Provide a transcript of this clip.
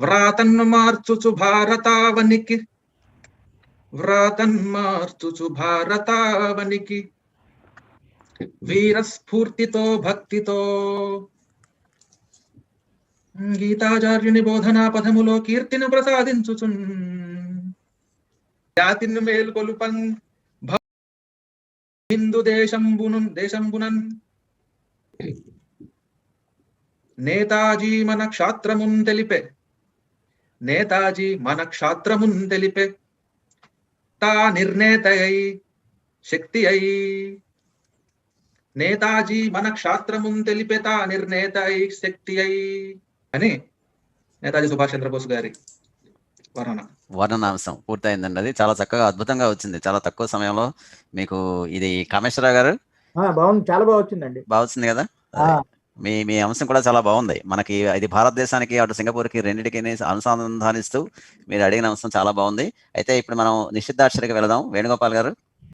వ్రాతన్ను మార్చుచు భారతావనికి వ్రాతన్ మార్చుచు భారతావనికి వీరస్ఫూర్తితో భక్తితో గీతాచార్యుని బోధనా పదములో కీర్తిని ప్రసాదించుచున్ జాతిని మేల్కొలుపన్ భ- హిందూ దేశంబును దేశంబునన్ నేతాజీ మన క్షాత్రమున్ తెలిపే నేతాజీ మన క్షాత్రమున్ తెలిపే. తా నిర్ణేత అయి శక్తి అయి నేతాజీ మన క్షాత్రమున్ తెలిపే తా నిర్ణేత అయి శక్తి అయి అని నేతాజీ సుభాష్ చంద్రబోస్ గారి వర్ణన. వర్ణనాంశం పూర్తయిందండి. అది చాలా చక్కగా అద్భుతంగా వచ్చింది. చాలా తక్కువ సమయంలో మీకు ఇది కామేశ్వరరావు గారు. ఆ, బాగుంది. చాలా బాగా వచ్చిందండి. బాగా వచ్చింది కదా? మీ మీ అంశం కూడా చాలా బాగుంది. మనకి ఇది భారతదేశానికి అటు సింగపూర్కి రెండింటికి అనుసంధానిస్తూ మీరు అడిగిన అంశం చాలా బాగుంది. అయితే ఇప్పుడు మనం నిషిద్ధాక్షరికి వెళదాం. వేణుగోపాల్ గారు